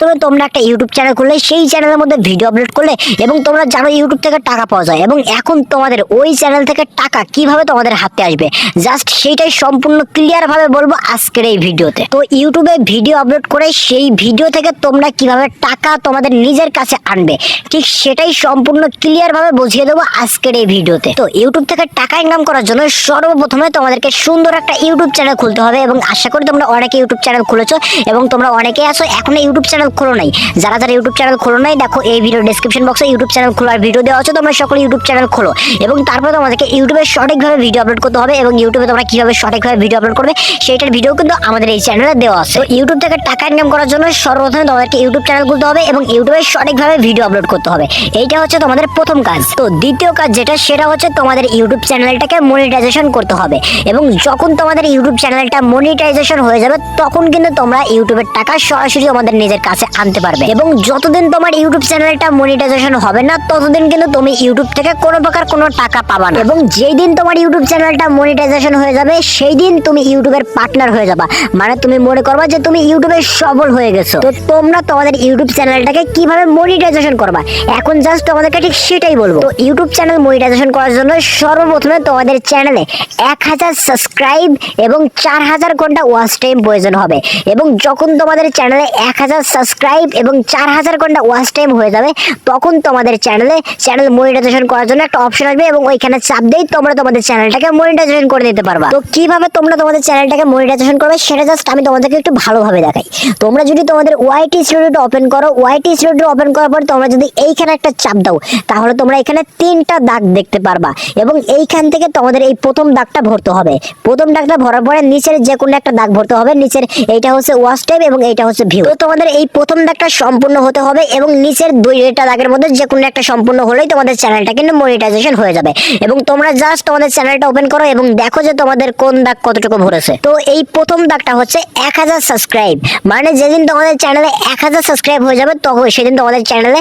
প্রথমে তোমরা একটা ইউটিউব চ্যানেল খুললে, সেই চ্যানেলের মধ্যে ভিডিও আপলোড করলে এবং তোমরা জানো ইউটিউব থেকে টাকা পাওয়া যায় এবং এখন তোমাদের ওই চ্যানেল থেকে টাকা কীভাবে তোমাদের হাতে আসবে। জাস্ট সেইটাই সম্পূর্ণ ক্লিয়ার ভাবে বলব আজকের এই ভিডিওতে। তো ইউটিউবে ভিডিও আপলোড করে সেই ভিডিও থেকে তোমরা কীভাবে টাকা তোমাদের নিজের কাছে আনবে, ঠিক সেটাই সম্পূর্ণ ক্লিয়ার ভাবে বুঝিয়ে দেবো আজকের এই ভিডিওতে। তো ইউটিউব থেকে টাকা ইনকাম করার জন্য সর্বপ্রথমে তোমাদেরকে সুন্দর একটা ইউটিউব চ্যানেল খুলতে হবে এবং আশা করি তোমরা অনেকে ইউটিউব চ্যানেল খুলেছো এবং তোমরা অনেকেই আছো, এখন ইউটিউব চ্যানেল খোলো নাই। যারা যারা ইউটিউব চ্যানেল খোলো নাই, দেখো এই ভিডিও ডিসক্রিপশন বক্সে ইউটিউব চ্যানেল খোলার ভিডিও দেওয়া আছে, তোমরা সকলে ইউটিউব চ্যানেল খোলো। এবং তারপরে তোমাদেরকে ইউটিউবে সঠিকভাবে ভিডিও আপলোড করতে হবে এবং ইউটিউবে তোমরা কীভাবে সঠিকভাবে ভিডিও আপলোড করবে, সেইটার ভিডিও কিন্তু আমাদের এই চ্যানেলে দেওয়া আছে। ইউটিউব থেকে টাকা ইনকাম করার জন্য সর্বপ্রথমে তোমাদেরকে ইউটিউব চ্যানেল খুলতে হবে এবং ইউটিউবে সঠিকভাবে ভিডিও আপলোড করতে হবে। এইটা হচ্ছে তোমাদের প্রথম কাজ। তো দ্বিতীয় কাজ যেটা, সেটা হচ্ছে তোমাদের ইউটিউব চ্যানেলটাকে মনিটাইজেশন করতে হবে। এবং যখন তোমাদের ইউটিউব চ্যানেলটা মনিটাইজেশন হয়ে যাবে, তখন কিন্তু তোমরা ইউটিউবের টাকা সরাসরি তোমাদের নিজের কাছে আনতে পারবে। এবং যতদিন তোমার ইউটিউব চ্যানেলটা মনিটাইজেশন হবে না, ততদিন কিন্তু তুমি ইউটিউব থেকে কোনো প্রকার কোনো টাকা পাবা না। এবং যেই দিন তোমার ইউটিউব চ্যানেলটা মনিটাইজেশন হয়ে যাবে, সেই দিন তুমি ইউটিউবের পার্টনার হয়ে যাবা। মানে তুমি মনে করবা যে তুমি ইউটিউবে সফল হয়ে গেছো। তো তোমরা তোমাদের ইউটিউব চ্যানেলটাকে কীভাবে মনিটাইজেশন করবা? এখন জাস্ট তোমাদেরকে ঠিক সেটাই বলব। তো ইউটিউব চ্যানেল মনিটাইজেশন করার জন্য সর্বপ্রথমে তোমাদের চ্যানেলে এক হাজার সাবস্ক্রাইব এবং চার হাজার ঘণ্টা ওয়াচ টাইম প্রয়োজন হবে। এবং যখন তোমাদের চ্যানেলে এক হাজার সাবস্ক্রাইব এবং চার হাজার ঘণ্টা ওয়াচ টাইম হয়ে যাবে, তখন তোমাদের চ্যানেলে চ্যানেল মনিটাইজেশন করার জন্য একটা অপশন আসবে এবং ওইখানে চাপ দিয়েই তোমরা তোমাদের চ্যানেলটাকে মনিটাইজেশন করে নিতে পারবা। তো কীভাবে তোমরা তোমাদের চ্যানেলটাকে মনিটাইজেশন করবে সেটা জাস্ট আমি তোমাদেরকে একটু ভালোভাবে দেখাই। তোমরা যদি তোমাদের ওয়াইটি স্টুডিওটা ওপেন করো ওয়াইটি স্টুডিও ওপেন করার পর তোমরা যদি এইখানে একটা চাপ দাও, তাহলে তোমরা এখানে তিনটা দাগ দেখতে পারবা এবং এইখান থেকে তোমাদের এই প্রথম দাগটা ভরতে হবে। প্রথম দাগটা ভরার পরে নিচের যে কোনো একটা দাগ ভরতে হবে, নিচের এইটা হচ্ছে ওয়াচ টাইম এবং এইটা হচ্ছে ভিউ তো তোমাদের এই প্রথম দাগটা সম্পূর্ণ হতে হবে এবং নিচের দুই দুইটা দাগের মধ্যে যে কোনো একটা সম্পূর্ণ হলেই তোমাদের চ্যানেলটা কিন্তু মনিটাইজেশন হয়ে যাবে। এবং তোমরা জাস্ট তোমাদের চ্যানেলটা ওপেন করো এবং দেখো যে তোমাদের কোন দাগ কতটুকু ভরেছে। তো এই প্রথম দাগটা হচ্ছে এক হাজার সাবস্ক্রাইব মানে যেদিন তোমাদের চ্যানেলে এক হাজার সাবস্ক্রাইব হয়ে যাবে, তখন সেদিন তোমাদের চ্যানেলে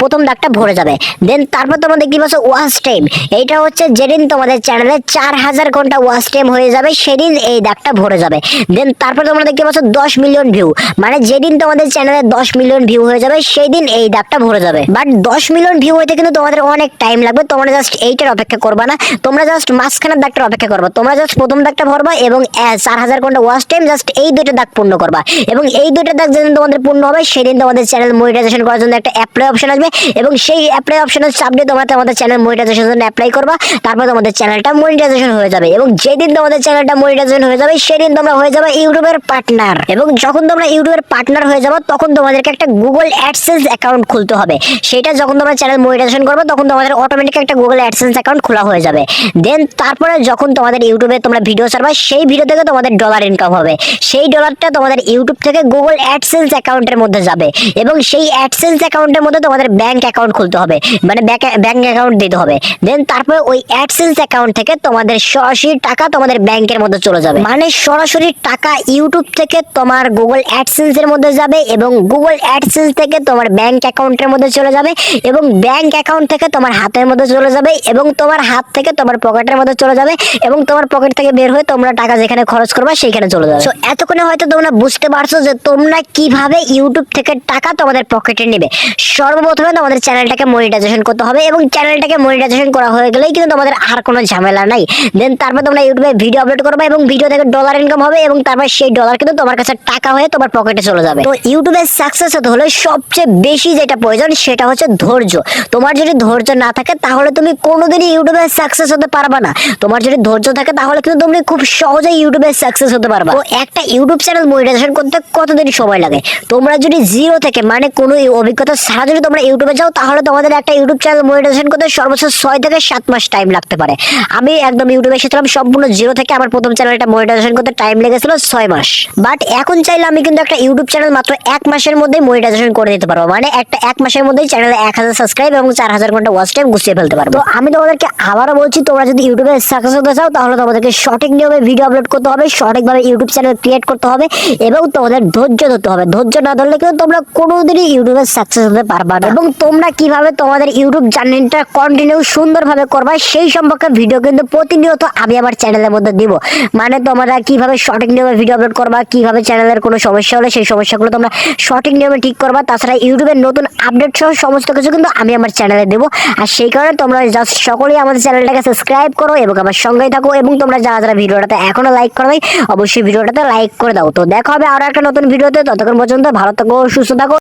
প্রথম দাগটা ভরে যাবে। দেন তারপর তোমরা দেখতে পাচ্ছ ওয়াচ টাইম এইটা হচ্ছে যেদিন তোমাদের চ্যানেলে চার হাজার ঘণ্টা ওয়াচ টাইম হয়ে যাবে, সেদিন এই দাগটা ভরে যাবে। দেন তারপর তোমরা দেখতে পাচ্ছ দশ মিলিয়ন ভিউ মানে যেদিন তোমাদের চ্যানেলে দশ মিলিয়ন ভিউ হয়ে যাবে সেই দিন এই দাগটা ভরে যাবে। বাট দশ মিলিয়ন ভিউ হইতে কিন্তু তোমাদের অনেক টাইম লাগবে, তোমরা জাস্ট এইটার অপেক্ষা করবা না। তোমরা জাস্ট মাঝখানের দাগটার অপেক্ষা করবা। তোমরা জাস্ট প্রথম দাগটা ভরবা এবং চার হাজার ঘণ্টা ওয়াচ টাইম জাস্ট এই দুইটা দাগ পূর্ণ করবা। এবং এই দুইটা দাগ যেদিন তোমাদের পূর্ণ হবে, সেদিন তোমাদের চ্যানেল মনিটাইজেশন করার জন্য একটা অ্যাপ্লাই অপশন আসবে। এবং সেই অ্যাপ্লাই অপশনের চাপ দিয়ে তোমরা তোমাদের চ্যানেল মনিটাইজেশন জন্য অ্যাপ্লাই করবা। তারপর তোমাদের চ্যানেলটা মনিটাইজেশন হয়ে যাবে। এবং যেদিন তোমাদের চ্যানেলটা মনিটাইজেশন হয়ে যাবে, সেদিন তোমরা হয়ে যাবে ইউটিউবের পার্টনার এবং যখন তোমরা ইউটিউবের পার্টনার হয়ে যাবে তখন তোমাদেরকে একটা গুগল অ্যাডসেন্স অ্যাকাউন্ট খুলতে হবে। সেটা যখন তোমরা চ্যানেল মনিটাইজেশন করবে, তখন তোমাদের অটোমেটিক একটা গুগল অ্যাডসেন্স অ্যাকাউন্ট খোলা হয়ে যাবে। দেন তারপরে যখন তোমাদের ইউটিউবে তোমরা ভিডিও ছাড়বা সেই ভিডিও থেকে তোমাদের ডলার ইনকাম হবে। সেই ডলারটা তোমাদের ইউটিউব থেকে গুগল অ্যাডসেন্স অ্যাকাউন্টের মধ্যে যাবে এবং সেই অ্যাডসেন্স অ্যাকাউন্টের মধ্যে তোমাদের ব্যাংক অ্যাকাউন্ট খুলতে হবে। মানে ব্যাংক অ্যাকাউন্ট দিতে হবে। দেন তারপরে ওই অ্যাডসেন্স অ্যাকাউন্ট থেকে তোমাদের সরাসরি টাকা তোমাদের ব্যাংকের মধ্যে চলে যাবে। মানে সরাসরি টাকা ইউটিউব থেকে তোমার গুগল অ্যাডসেন্স এর মধ্যে যাবে এবং গুগল অ্যাডসেন্স থেকে তোমার ব্যাংক অ্যাকাউন্টের মধ্যে চলে যাবে এবং ব্যাংক অ্যাকাউন্ট থেকে তোমার হাতের মধ্যে চলে যাবে এবং তোমার হাত থেকে তোমার পকেটের মধ্যে চলে যাবে এবং তোমার পকেট থেকে বের হয়ে তোমরা টাকা যেখানে খরচ করবে সেইখানে চলে যাবে। তো এতক্ষণে হয়তো তোমরা বুঝতে পারছ যে তোমরা কীভাবে ইউটিউব থেকে টাকা তোমাদের পকেটে নেবে। সর্বপ্রথমে তোমাদের চ্যানেলটাকে মনিটাইজেশন করতে হবে এবং চ্যানেলটাকে মনিটাইজেশন করা হয়ে গেলেই কিন্তু তোমাদের আর কোনো ঝামেলা নাই। দেন তারপর তোমরা ইউটিউবে ভিডিও আপলোড করবে এবং ভিডিও থেকে ডলার ইনকাম হবে এবং তারপর সেই ডলার কিন্তু তোমার কাছে টাকা হয়ে তোমার পকেটে চলে যাবে। তো ইউটিউবে সাকসেস হতে হলে সবচেয়ে বেশি যেটা প্রয়োজন সেটা হচ্ছে ধৈর্য। তোমার যদি ধৈর্য না থাকে, তাহলে তুমি কোনোদিনই ইউটিউবে সাকসেস হতে পারবা না। তোমার যদি ধৈর্য থাকে, তাহলে কিন্তু তুমি খুব সহজে ইউটিউবে সাকসেস হতে পারবা। তো একটা ইউটিউব চ্যানেল মনিটাইজেশন করতে কতদিন সময় লাগে? তোমরা যদি জিরো থেকে মানে কোনো অভিজ্ঞতা ছাড়া যদি তোমরা ইউটিউবে যাও, তাহলে তোমাদের একটা ইউটিউব চ্যানেল মনিটাইজেশন করতে সর্বোচ্চ ছয় থেকে সাত মাস টাইম লাগতে পারে। আমি একদম ইউটিউবে এসেছিলাম, সম্পূর্ণ জিরো থেকে আমার প্রথম চ্যানেলটা মনিটাইজেশন করতে টাইম লেগেছিল ছয় মাস। বাট এখন চাইলে আমি কিন্তু একটা ইউটিউব চ্যানেল মাত্র এক মাসের মধ্যে মনিটাইজেশন করে দিতে পারব। মানে একটা এক মাসের মধ্যেই চ্যানেলে এক হাজার সাবস্ক্রাইব এবং চার হাজার ঘণ্টা ওয়াচ টাইম গুছিয়ে ফেলতে পারব। আমি তোমাদেরকে আবারও বলছি, তোমরা যদি ইউটিউবে সাকসেস হতে চাও, তাহলে তোমাদেরকে সঠিক নিয়মে ভিডিও আপলোড করতে হবে, সঠিকভাবে ইউটিউব চ্যানেল ক্রিয়েট করতে হবে এবং তোমাদের ধৈর্য ধরতে হবে। ধৈর্য না ধরলে কিন্তু তোমরা কোনোদিনই ইউটিউবে সাকসেস হতে পারবা না। এবং তোমরা কীভাবে তোমাদের ইউটিউব জার্নিটা কন্টিনিউ সুন্দরভাবে করবা, সেই সম্পর্কে ভিডিও কিন্তু প্রতিনিয়ত আমি আমার চ্যানেলের মধ্যে দিব। মানে তোমরা কীভাবে সঠিক নিয়মে ভিডিও আপলোড করবা, কীভাবে চ্যানেলের কোনো সমস্যা হলে সেই সমস্যাগুলো তোমরা সঠিক নিয়মে ঠিক করবা, তাছাড়া ইউটিউবের নতুন আপডেট সহ সমস্ত কিছু কিন্তু আমি আমার চ্যানেলে দেবো। আর সেই কারণে তোমরা জাস্ট সকলেই আমাদের চ্যানেলটাকে সাবস্ক্রাইব করো এবং আমার সঙ্গেই থাকো এবং তোমরা যারা যারা ভিডিওটাতে এখনও লাইক করো অবশ্যই ভিডিওটাতে লাইক করে দাও। তো দেখা হবে আরও একটা নতুন ভিডিওতে, ততক্ষণ পর্যন্ত ভালো থাকো, সুস্থ থাকো।